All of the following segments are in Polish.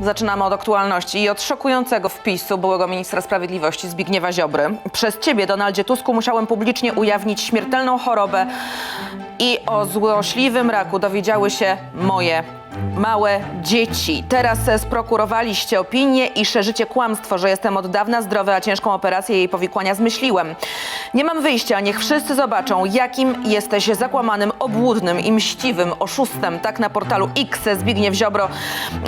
Zaczynamy od aktualności i od szokującego wpisu byłego ministra sprawiedliwości Zbigniewa Ziobry. Przez ciebie, Donaldzie Tusku, musiałem publicznie ujawnić śmiertelną chorobę i o złośliwym raku dowiedziały się moje małe dzieci. Teraz e, sprokurowaliście opinię i szerzycie kłamstwo, że jestem od dawna zdrowy, a ciężką operację jej powikłania zmyśliłem. Nie mam wyjścia, niech wszyscy zobaczą, jakim jesteś zakłamanym, obłudnym i mściwym oszustem. Tak na portalu X Zbigniew Ziobro,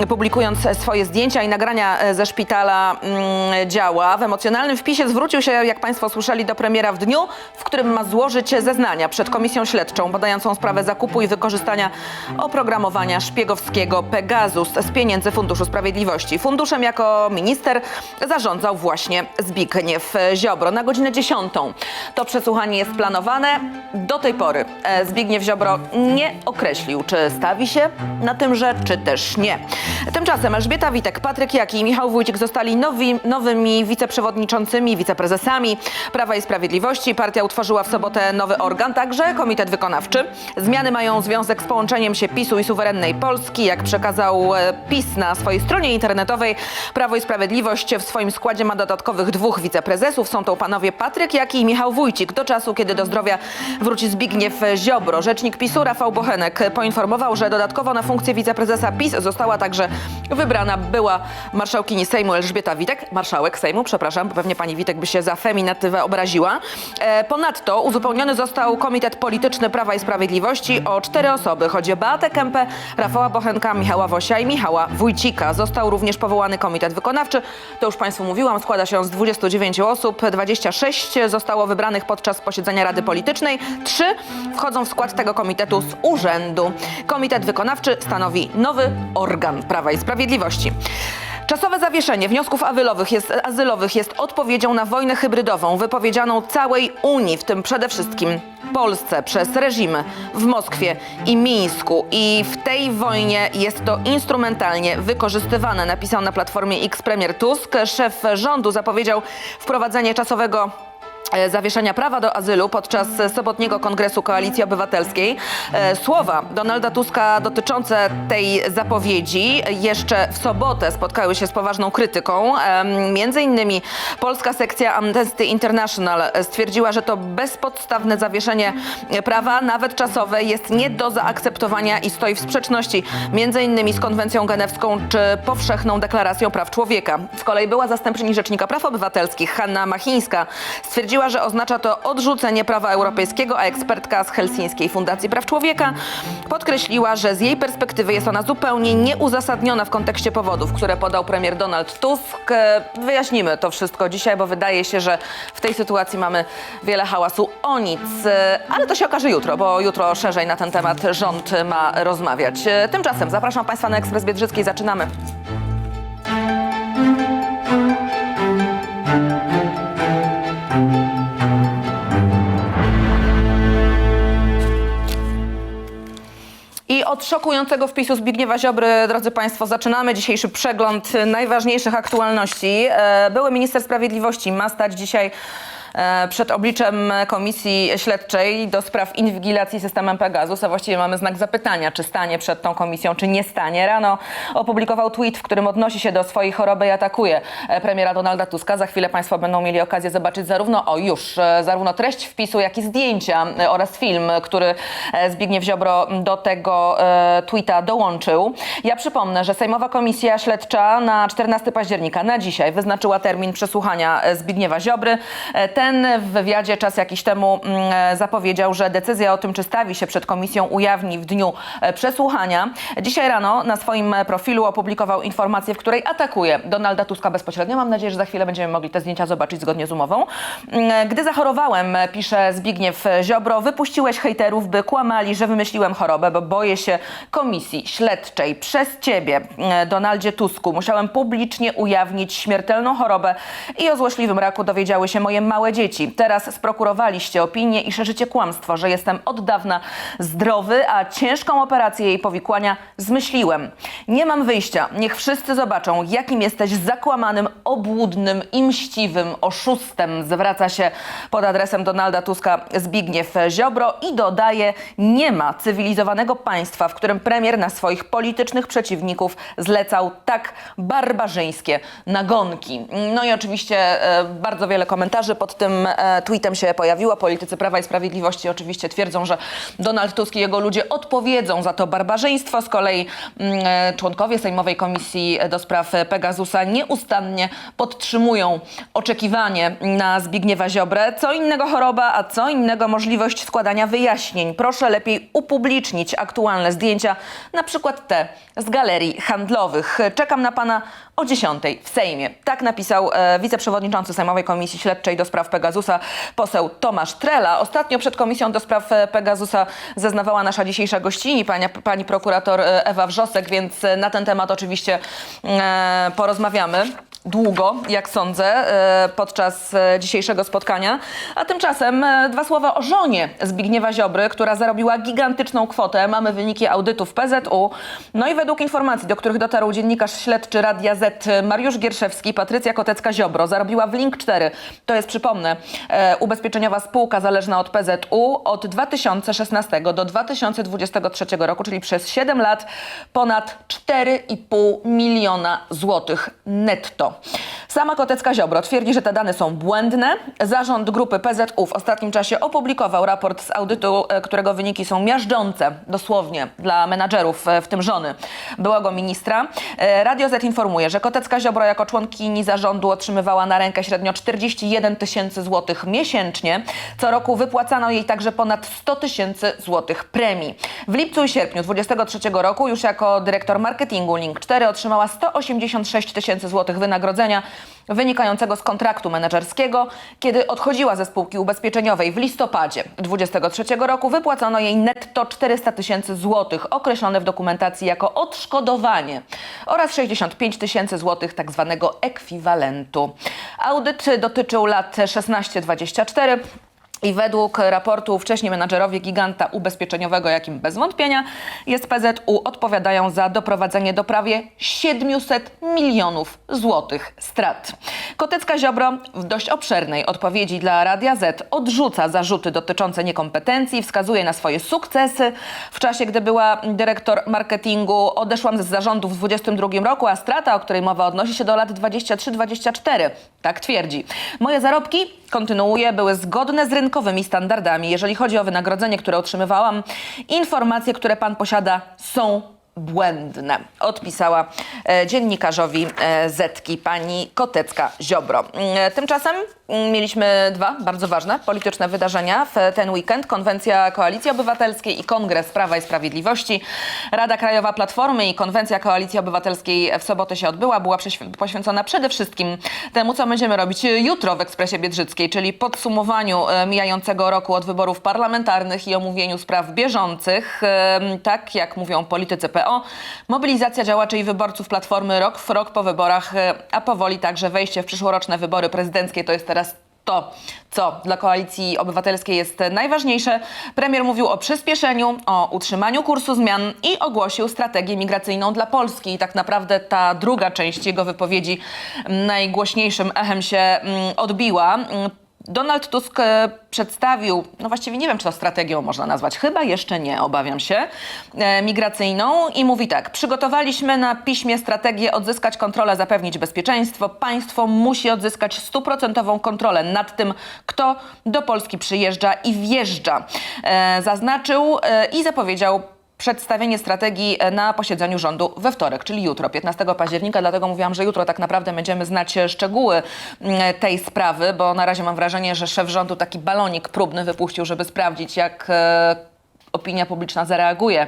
publikując swoje zdjęcia i nagrania e, ze szpitala mm, działa. W emocjonalnym wpisie zwrócił się, jak Państwo słyszeli, do premiera w dniu, w którym ma złożyć zeznania przed komisją śledczą badającą sprawę zakupu i wykorzystania oprogramowania szpiegowskiego Pegasus z pieniędzy Funduszu Sprawiedliwości. Funduszem jako minister zarządzał właśnie Zbigniew Ziobro na godzinę 10. To przesłuchanie jest planowane. Do tej pory e, Zbigniew Ziobro nie określił, czy stawi się na tymże, czy też nie. Tymczasem Elżbieta Witek, Patryk Jaki i Michał Wójcik zostali nowi, nowymi wiceprzewodniczącymi, wiceprezesami Prawa i Sprawiedliwości. Partia utworzyła w sobotę nowy organ, także Komitet Wykonawczy. Zmiany mają związek z połączeniem się PiSu i suwerennej Polski. Jak przekazał e, PiS na swojej stronie internetowej, Prawo i Sprawiedliwość w swoim składzie ma dodatkowych dwóch wiceprezesów. Są to panowie Patryk Jaki i Michał Wójcik. Do czasu, kiedy do zdrowia wróci Zbigniew Ziobro. Rzecznik PiSu Rafał Bochenek poinformował, że dodatkowo na funkcję wiceprezesa PiS została także wybrana była marszałkini Sejmu Elżbieta Witek. Marszałek Sejmu, przepraszam, bo pewnie pani Witek by się za feminatywę obraziła. E, ponadto uzupełniony został Komitet Polityczny Prawa i Sprawiedliwości o cztery osoby. Chodzi o Beatę Kępę, Rafała Bochenka, Michała Wosia i Michała Wójcika. Został również powołany Komitet Wykonawczy. To już Państwu mówiłam, składa się on z 29 osób. 26 zostało wybranych podczas posiedzenia Rady Politycznej. Trzy wchodzą w skład tego komitetu z urzędu. Komitet Wykonawczy stanowi nowy organ Prawa i Sprawiedliwości. Czasowe zawieszenie wniosków azylowych jest, azylowych jest odpowiedzią na wojnę hybrydową wypowiedzianą całej Unii, w tym przede wszystkim Polsce przez reżimy w Moskwie i Mińsku. I w tej wojnie jest to instrumentalnie wykorzystywane, napisał na platformie X premier Tusk. Szef rządu zapowiedział wprowadzenie czasowego zawieszenia prawa do azylu podczas sobotniego kongresu Koalicji Obywatelskiej. E, Słowa Donalda Tuska dotyczące tej zapowiedzi jeszcze w sobotę spotkały się z poważną krytyką. Między innymi polska sekcja Amnesty International stwierdziła, że to bezpodstawne zawieszenie prawa, nawet czasowe, jest nie do zaakceptowania i stoi w sprzeczności między innymi z konwencją genewską czy powszechną deklaracją praw człowieka. Z kolei była zastępczyni Rzecznika Praw Obywatelskich Hanna Machińska stwierdziła, że oznacza to odrzucenie prawa europejskiego, a ekspertka z Helsińskiej Fundacji Praw Człowieka podkreśliła, że z jej perspektywy jest ona zupełnie nieuzasadniona w kontekście powodów, które podał premier Donald Tusk. Wyjaśnimy to wszystko dzisiaj, bo wydaje się, że w tej sytuacji mamy wiele hałasu o nic. Ale to się okaże jutro, bo jutro szerzej na ten temat rząd ma rozmawiać. Tymczasem zapraszam Państwa na Ekspres Biedrzycki. Zaczynamy. Od szokującego wpisu Zbigniewa Ziobry, drodzy Państwo, zaczynamy dzisiejszy przegląd najważniejszych aktualności. E, Były minister sprawiedliwości ma stać dzisiaj przed obliczem Komisji Śledczej do spraw inwigilacji systemem Pegasus, a właściwie mamy znak zapytania, czy stanie przed tą komisją, czy nie stanie. Rano opublikował tweet, w którym odnosi się do swojej choroby i atakuje e, premiera Donalda Tuska. Za chwilę Państwo będą mieli okazję zobaczyć zarówno, o już, e, zarówno treść wpisu, jak i zdjęcia e, oraz film, który e, Zbigniew Ziobro do tego e, tweeta dołączył. Ja przypomnę, że Sejmowa Komisja Śledcza na 14 października, na dzisiaj, wyznaczyła termin przesłuchania e, Zbigniewa Ziobry. E, Ten w wywiadzie czas jakiś temu mm, e, zapowiedział, że decyzja o tym, czy stawi się przed komisją, ujawni w dniu e, przesłuchania. Dzisiaj rano na swoim e, profilu opublikował informację, w której atakuje Donalda Tuska bezpośrednio. Mam nadzieję, że za chwilę będziemy mogli te zdjęcia zobaczyć zgodnie z umową. Mm, Gdy zachorowałem, e, pisze Zbigniew Ziobro, wypuściłeś hejterów, by kłamali, że wymyśliłem chorobę, bo boję się komisji śledczej. Przez ciebie, e, Donaldzie Tusku, musiałem publicznie ujawnić śmiertelną chorobę i o złośliwym raku dowiedziały się moje małe małe dzieci. Teraz sprokurowaliście opinię i szerzycie kłamstwo, że jestem od dawna zdrowy, a ciężką operację jej powikłania zmyśliłem. Nie mam wyjścia. Niech wszyscy zobaczą, jakim jesteś zakłamanym, obłudnym i mściwym oszustem. Zwraca się pod adresem Donalda Tuska Zbigniew Ziobro i dodaje, nie ma cywilizowanego państwa, w którym premier na swoich politycznych przeciwników zlecał tak barbarzyńskie nagonki. No i oczywiście e, bardzo wiele komentarzy pod tym e, tweetem się pojawiło. Politycy Prawa i Sprawiedliwości oczywiście twierdzą, że Donald Tusk i jego ludzie odpowiedzą za to barbarzyństwo. Z kolei mm, e, członkowie Sejmowej Komisji do Spraw Pegasusa nieustannie podtrzymują oczekiwanie na Zbigniewa Ziobrę. Co innego choroba, a co innego możliwość składania wyjaśnień. Proszę lepiej upublicznić aktualne zdjęcia, na przykład te z galerii handlowych. Czekam na pana o 10 w Sejmie. Tak napisał e, wiceprzewodniczący Sejmowej Komisji Śledczej do spraw Pegasusa, poseł Tomasz Trela. Ostatnio przed Komisją do spraw e, Pegasusa zeznawała nasza dzisiejsza gościni, pani, pani prokurator e, Ewa Wrzosek, więc e, na ten temat oczywiście porozmawiamy długo, jak sądzę, e, podczas e, dzisiejszego spotkania. A tymczasem e, dwa słowa o żonie Zbigniewa Ziobry, która zarobiła gigantyczną kwotę. Mamy wyniki audytów PZU. No i według informacji, do których dotarł dziennikarz śledczy Radia Z Mariusz Gierszewski, Patrycja Kotecka-Ziobro zarobiła w Link 4. To jest, przypomnę, ubezpieczeniowa spółka zależna od PZU od 2016 do 2023 roku, czyli przez 7 lat ponad 4,5 miliona złotych netto. Sama Kotecka-Ziobro twierdzi, że te dane są błędne. Zarząd grupy PZU w ostatnim czasie opublikował raport z audytu, e, którego wyniki są miażdżące, dosłownie, dla menadżerów, e, w tym żony byłego ministra. E, Radio Z informuje, że Kotecka-Ziobro jako członkini zarządu otrzymywała na rękę średnio 41 tysięcy złotych miesięcznie. Co roku wypłacano jej także ponad 100 tysięcy złotych premii. W lipcu i sierpniu 2023 roku już jako dyrektor marketingu Link 4 otrzymała 186 tysięcy złotych wynagrodzenia wynikającego z kontraktu menedżerskiego. Kiedy odchodziła ze spółki ubezpieczeniowej w listopadzie 2023 roku, wypłacono jej netto 400 tysięcy złotych, określone w dokumentacji jako odszkodowanie oraz 65 tysięcy złotych tak zwanego ekwiwalentu. Audyt dotyczył lat 16-24. I według raportu wcześniej menadżerowie giganta ubezpieczeniowego, jakim bez wątpienia jest PZU, odpowiadają za doprowadzenie do prawie 700 milionów złotych strat. Kotecka Ziobro w dość obszernej odpowiedzi dla Radia Z odrzuca zarzuty dotyczące niekompetencji, wskazuje na swoje sukcesy. W czasie, gdy była dyrektor marketingu, odeszłam z zarządu w 2022 roku, a strata, o której mowa odnosi się do lat 23-24. Tak twierdzi. Moje zarobki, kontynuuje, były zgodne z rynkowymi standardami. Jeżeli chodzi o wynagrodzenie, które otrzymywałam, informacje, które pan posiada, są błędne. Odpisała e, dziennikarzowi e, Zetki pani Kotecka-Ziobro. E, tymczasem mieliśmy dwa bardzo ważne polityczne wydarzenia w ten weekend. Konwencja Koalicji Obywatelskiej i Kongres Prawa i Sprawiedliwości. Rada Krajowa Platformy i Konwencja Koalicji Obywatelskiej w sobotę się odbyła. Była poświęcona przede wszystkim temu, co będziemy robić jutro w Ekspresie Biedrzyckiej, czyli podsumowaniu e, mijającego roku od wyborów parlamentarnych i omówieniu spraw bieżących. E, Tak jak mówią politycy PO, mobilizacja działaczy i wyborców Platformy rok w rok po wyborach, e, a powoli także wejście w przyszłoroczne wybory prezydenckie to jest teraz to, co dla koalicji obywatelskiej jest najważniejsze. Premier mówił o przyspieszeniu, o utrzymaniu kursu zmian i ogłosił strategię migracyjną dla Polski. I tak naprawdę ta druga część jego wypowiedzi najgłośniejszym echem się odbiła. Donald Tusk e, przedstawił, no właściwie nie wiem, czy to strategią można nazwać, chyba jeszcze nie, obawiam się, e, migracyjną i mówi tak, przygotowaliśmy na piśmie strategię odzyskać kontrolę, zapewnić bezpieczeństwo. Państwo musi odzyskać stuprocentową kontrolę nad tym, kto do Polski przyjeżdża i wjeżdża. E, zaznaczył i zapowiedział przedstawienie strategii e, na posiedzeniu rządu we wtorek, czyli jutro, 15 października. Dlatego mówiłam, że jutro tak naprawdę będziemy znać e, szczegóły mm, tej sprawy, bo na razie mam wrażenie, że szef rządu taki balonik próbny wypuścił, żeby sprawdzić, jak e, opinia publiczna zareaguje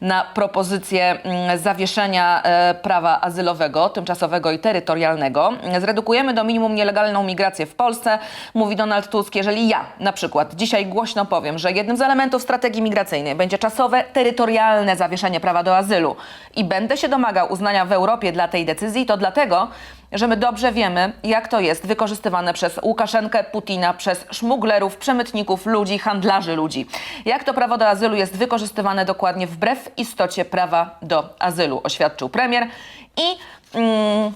na propozycję mm, zawieszenia e, prawa azylowego, tymczasowego i terytorialnego. Zredukujemy do minimum nielegalną migrację w Polsce, mówi Donald Tusk. Jeżeli ja na przykład dzisiaj głośno powiem, że jednym z elementów strategii migracyjnej będzie czasowe, terytorialne zawieszenie prawa do azylu i będę się domagał uznania w Europie dla tej decyzji, to dlatego, że my dobrze wiemy, jak to jest wykorzystywane przez Łukaszenkę, Putina, przez szmuglerów, przemytników ludzi, handlarzy ludzi. Jak to prawo do azylu jest wykorzystywane dokładnie wbrew istocie prawa do azylu, oświadczył premier. I mm,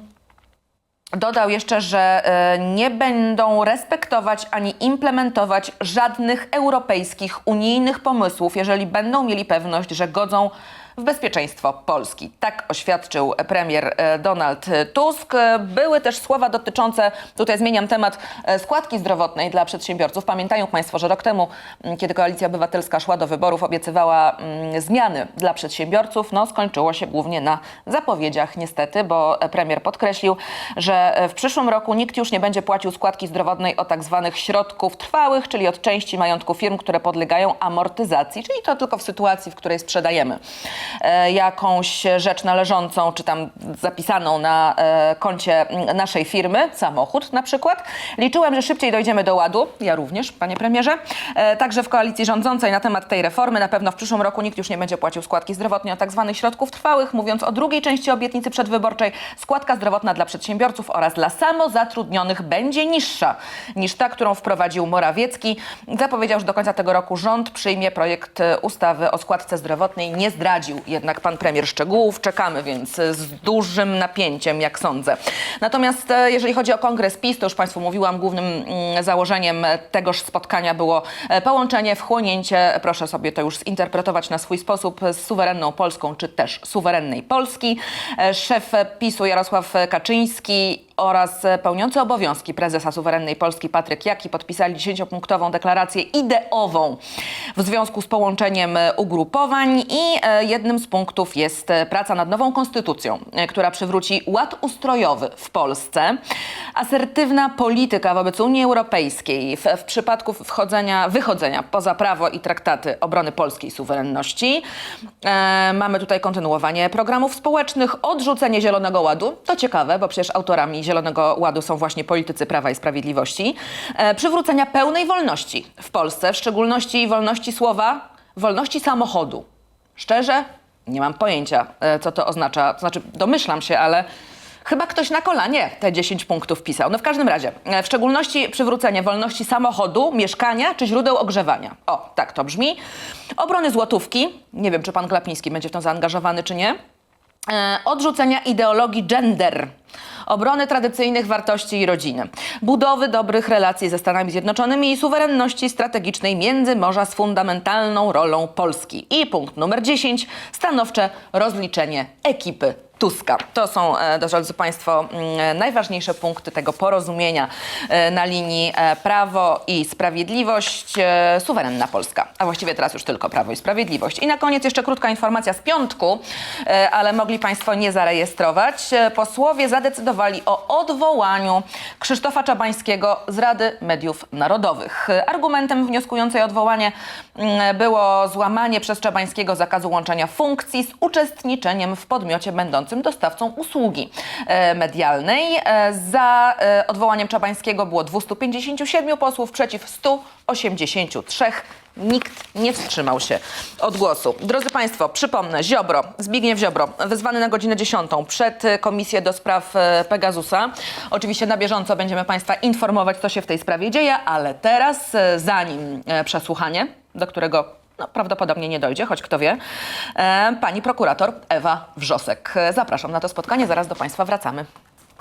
Dodał jeszcze, że e, nie będą respektować ani implementować żadnych europejskich, unijnych pomysłów, jeżeli będą mieli pewność, że godzą w bezpieczeństwo Polski. Tak oświadczył premier e, Donald Tusk. Były też słowa dotyczące, tutaj zmieniam temat, e, składki zdrowotnej dla przedsiębiorców. Pamiętają Państwo, że rok temu, kiedy Koalicja Obywatelska szła do wyborów, obiecywała zmiany dla przedsiębiorców. No, skończyło się głównie na zapowiedziach, niestety, bo premier podkreślił, że e, w przyszłym roku nikt już nie będzie płacił składki zdrowotnej od tak zwanych środków trwałych, czyli od części majątku firm, które podlegają amortyzacji, czyli to tylko w sytuacji, w której sprzedajemy jakąś rzecz należącą, czy tam zapisaną na e, koncie naszej firmy, samochód na przykład. Liczyłem, że szybciej dojdziemy do ładu, ja również, panie premierze. E, Także w koalicji rządzącej na temat tej reformy na pewno w przyszłym roku nikt już nie będzie płacił składki zdrowotnej od tak zwanych środków trwałych. Mówiąc o drugiej części obietnicy przedwyborczej, składka zdrowotna dla przedsiębiorców oraz dla samozatrudnionych będzie niższa niż ta, którą wprowadził Morawiecki. Zapowiedział, że do końca tego roku rząd przyjmie projekt e, ustawy o składce zdrowotnej. Nie zdradził jednak pan premier szczegółów. Czekamy więc z dużym napięciem, jak sądzę. Natomiast e, jeżeli chodzi o kongres PiS, to już Państwu mówiłam, głównym mm, założeniem tegoż spotkania było e, połączenie, wchłonięcie, proszę sobie to już zinterpretować na swój sposób, z suwerenną Polską, czy też suwerennej Polski. E, Szef PiSu Jarosław Kaczyński oraz pełniący obowiązki prezesa suwerennej Polski Patryk Jaki podpisali 10-punktową deklarację ideową w związku z połączeniem ugrupowań i e, jednym z punktów jest e, praca nad nową konstytucją, e, która przywróci ład ustrojowy w Polsce. Asertywna polityka wobec Unii Europejskiej w, w przypadku wchodzenia, wychodzenia poza prawo i traktaty obrony polskiej suwerenności. E, mamy tutaj kontynuowanie programów społecznych, odrzucenie Zielonego Ładu. To ciekawe, bo przecież autorami Zielonego Ładu są właśnie politycy Prawa i Sprawiedliwości. E, przywrócenia pełnej wolności w Polsce, w szczególności wolności słowa, wolności samochodu. Szczerze, nie mam pojęcia, e, co to oznacza. Znaczy, domyślam się, ale chyba ktoś na kolanie te 10 punktów pisał. No w każdym razie, e, w szczególności przywrócenie wolności samochodu, mieszkania czy źródeł ogrzewania. O, tak to brzmi. Obrony złotówki. Nie wiem, czy pan Glapiński będzie w to zaangażowany, czy nie. E, odrzucenia ideologii gender, obrony tradycyjnych wartości i rodziny, budowy dobrych relacji ze Stanami Zjednoczonymi i suwerenności strategicznej Międzymorza z fundamentalną rolą Polski. I punkt numer 10, stanowcze rozliczenie ekipy Tuska. To są, e, drodzy Państwo, mm, najważniejsze punkty tego porozumienia e, na linii e, Prawo i Sprawiedliwość, suwerenna Polska. A właściwie teraz już tylko Prawo i Sprawiedliwość. I na koniec jeszcze krótka informacja z piątku, ale mogli Państwo nie zarejestrować. Posłowie zadecydowali o odwołaniu Krzysztofa Czabańskiego z Rady Mediów Narodowych. Argumentem wnioskującej odwołanie mm, było złamanie przez Czabańskiego zakazu łączenia funkcji z uczestniczeniem w podmiocie będącym dostawcą usługi e, medialnej. E, Za e, odwołaniem Czabańskiego było 257 posłów, przeciw 183. Nikt nie wstrzymał się od głosu. Drodzy Państwo, przypomnę, Ziobro, Zbigniew Ziobro, wezwany na godzinę 10 przed Komisję do Spraw Pegasusa. Oczywiście na bieżąco będziemy Państwa informować, co się w tej sprawie dzieje, ale teraz, zanim przesłuchanie, do którego no, prawdopodobnie nie dojdzie, choć kto wie, e, pani prokurator Ewa Wrzosek. E, Zapraszam na to spotkanie, zaraz do Państwa wracamy.